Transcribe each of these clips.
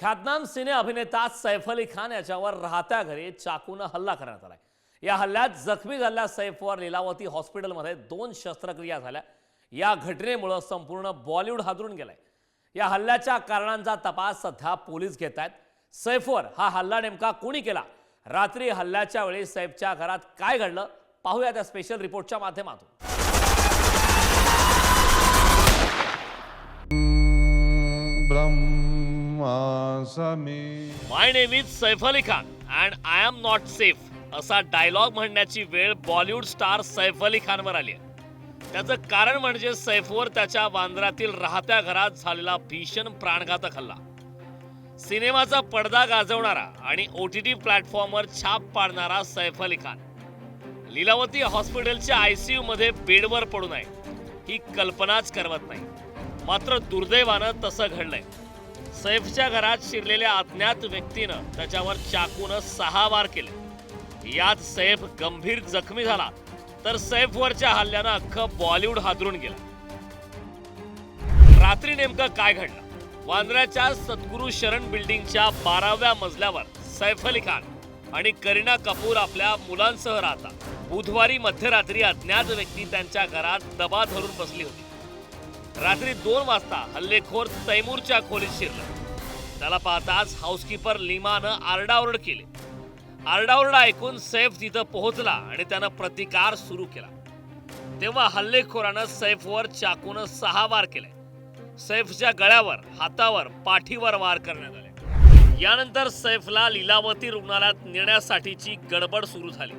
ख्यातनाम सिने अभिनेता सैफ अली खान याच्यावर राहत्या घरी चाकूनं हल्ला करण्यात आलाय. या हल्ल्यात जखमी झालेल्या सैफवर लीलावती हॉस्पिटलमध्ये दोन शस्त्रक्रिया झाल्या. या घटनेमुळं संपूर्ण बॉलिवूड हादरून गेलाय. या हल्ल्याच्या कारणांचा तपास सध्या पोलीस घेत आहेत सैफवर हा हल्ला नेमका कोणी केला? रात्री हल्ल्याच्या वेळी सैफच्या घरात काय घडलं? पाहूया त्या स्पेशल रिपोर्टच्या माध्यमातून. ब्रह्मासमे my name is Saif Ali Khan and I am not safe असा डायलॉग म्हणण्याची वेळ बॉलिवूड स्टार सैफ अली खानवर आली आहे. त्याचं कारण म्हणजे सैफवर त्याच्या वांद्र्यातील राहत्या घरात झालेला भीषण प्राणघातक हल्ला. सिनेमाचा पडदा गाजवणारा आणि ओ टी टी प्लॅटफॉर्मवर छाप पाडणारा सैफ अली खान. लीलावती हॉस्पिटलच्या आय सी मध्ये बेडवर पडून आहे. ही कल्पनाच करवत नाही. मात्र दुर्दैवानं तसं घडलंय. सैफच्या घरात शिरलेल्या अज्ञात व्यक्तीनं त्याच्यावर चाकून सहा वार केले. यात सैफ गंभीर जखमी झाला तर सैफवरच्या हल्ल्यानं अख्खं बॉलिवूड हादरून गेलं. रात्री नेमकं काय घडलं? वांद्र्याच्या सद्गुरू शरण बिल्डिंगच्या बाराव्या मजल्यावर सैफ अली खान आणि करीना कपूर आपल्या मुलांसह राहतात. बुधवारी मध्यरात्री अज्ञात व्यक्ती त्यांच्या घरात दबा धरून बसली होती. रात्री दोन वाजता हल्लेखोर तैमूरच्या खोलीत शिरलं. त्याला पाहताच हाऊसकीपर लिमानं आरडाओरड केली. आरडाओरडा ऐकून सैफ तिथं पोहोचला आणि त्यानं प्रतिकार सुरू केला. तेव्हा हल्लेखोरानं सैफवर चाकूनं सहा वार केले. सैफच्या गळ्यावर हातावर पाठीवर वार करण्यात आले. यानंतर सैफला लीलावती रुग्णालयात नेण्यासाठीची गडबड सुरू झाली.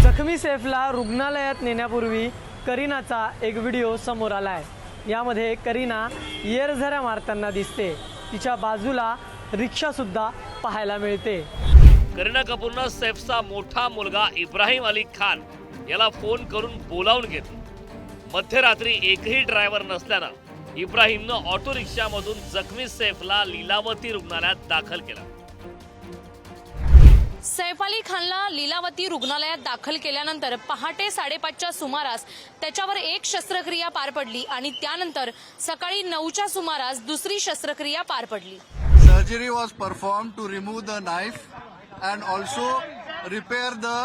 जखमी सैफला रुग्णालयात नेण्यापूर्वी करीनाचा एक व्हिडिओ समोर आला आहे यामध्ये करीना येरझऱ्या मारताना दिसते. तिच्या बाजूला रिक्षासुद्धा पाहायला मिळते. करीना कपूरनं सैफचा मोठा मुलगा इब्राहिम अली खान याला फोन करून बोलावून घेतलं. मध्यरात्री एकही ड्रायव्हर नसल्यानं इब्राहिमनं ऑटो रिक्षामधून जखमी सैफला लीलावती रुग्णालयात दाखल केला. सैफ अली खानला लीलावती रुग्णालयात दाखल केल्यानंतर पहाटे साडेपाचच्या सुमारास त्याच्यावर एक शस्त्रक्रिया पार पडली आणि त्यानंतर सकाळी नऊच्या सुमारास दुसरी शस्त्रक्रिया पार पडली. Surgery was perform to remove the knife and also repair the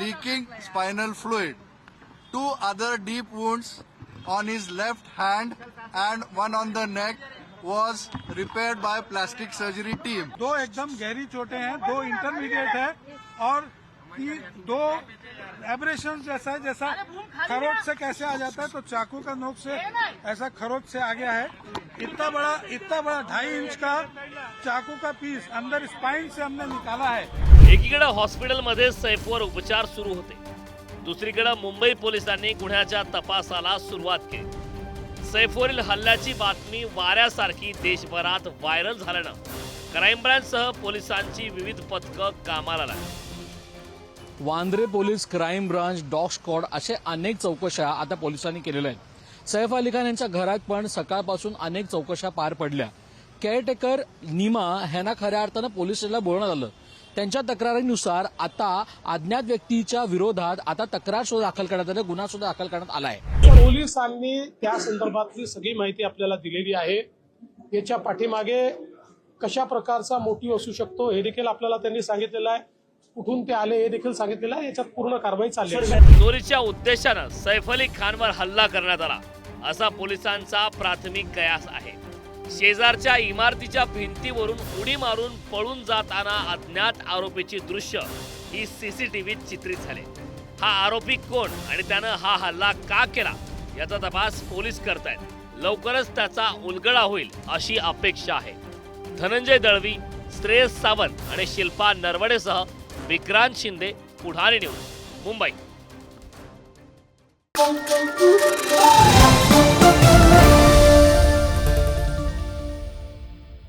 leaking spinal fluid two other deep wounds on his left hand and one on the neck was repair by plastic surgery team. दो एकदम गहरी चोटें हैं दो intermediate है और दो abrasion जैसा है जैसा खरोट से कैसे आ जाता है तो चाकू का नोक से ऐसा खरोट से आ गया है। इतना बड़ा इतना बड़ा ढाई इंच का चाकू का पीस अंदर स्पाइन से हमने निकाला है। एकीकडे हॉस्पिटलमध्ये सैफवर उपचार सुरू होते. दुसरीकडे मुंबई पोलिसांनी गुन्ह्याच्या तपासाला सुरुवात केली. सैफवरील हल्ल्याची बातमी वाऱ्यासारखी देशभरात व्हायरल झाल्यानं क्राईम ब्रँचसह पोलिसांची विविध पथकं कामाला लागली. Bandra police crime branch dog squad असे अनेक चौकशा आता पोलिसांनी केलेल्या आहेत. सैफ अली खान यांच्या घरात पण सकाळपासून अनेक चौकशा पार पडल्या. केअरटेकर निमा ह्यांना खऱ्या अर्थानं पोलीस स्टेशनला बोलवण्यात आलं. त्यांच्या तक्रारीनुसार आता अज्ञात व्यक्तीच्या विरोधात आता तक्रार सुद्धा दाखल करण्यात आली गुन्हा सुद्धा दाखल करण्यात आला आहे. पोलिसांनी त्या संदर्भातली सगळी माहिती आपल्याला दिलेली आहे. याच्या पाठीमागे कशा प्रकारचा मोटिव्ह असू शकतो हे देखील आपल्याला त्यांनी सांगितलेलं आहे. कुठून ते आले हे देखील सांगितलेलं आहे. याच्यात पूर्ण कारवाई चालली आहे. चोरीच्या उद्देशानं सैफ अली खानवर हल्ला करण्यात आला. असा पोलिसांचा प्राथमिक कयास आहे. शेजारच्या इमारतीच्या भिंतीवरून उडी मारून पळून जाताना अज्ञात आरोपीची दृश्य ही सीसीटीव्हीत चित्रित झाले. हा आरोपी कोण आणि त्यानं हा हल्ला का केला? याचा तपास पोलीस करतायत. लवकरच त्याचा उलगडा होईल अशी अपेक्षा आहे. धनंजय दळवी श्रेयस सावंत आणि शिल्पा नरवडेसह विक्रांत शिंदे पुढारी न्यूज मुंबई.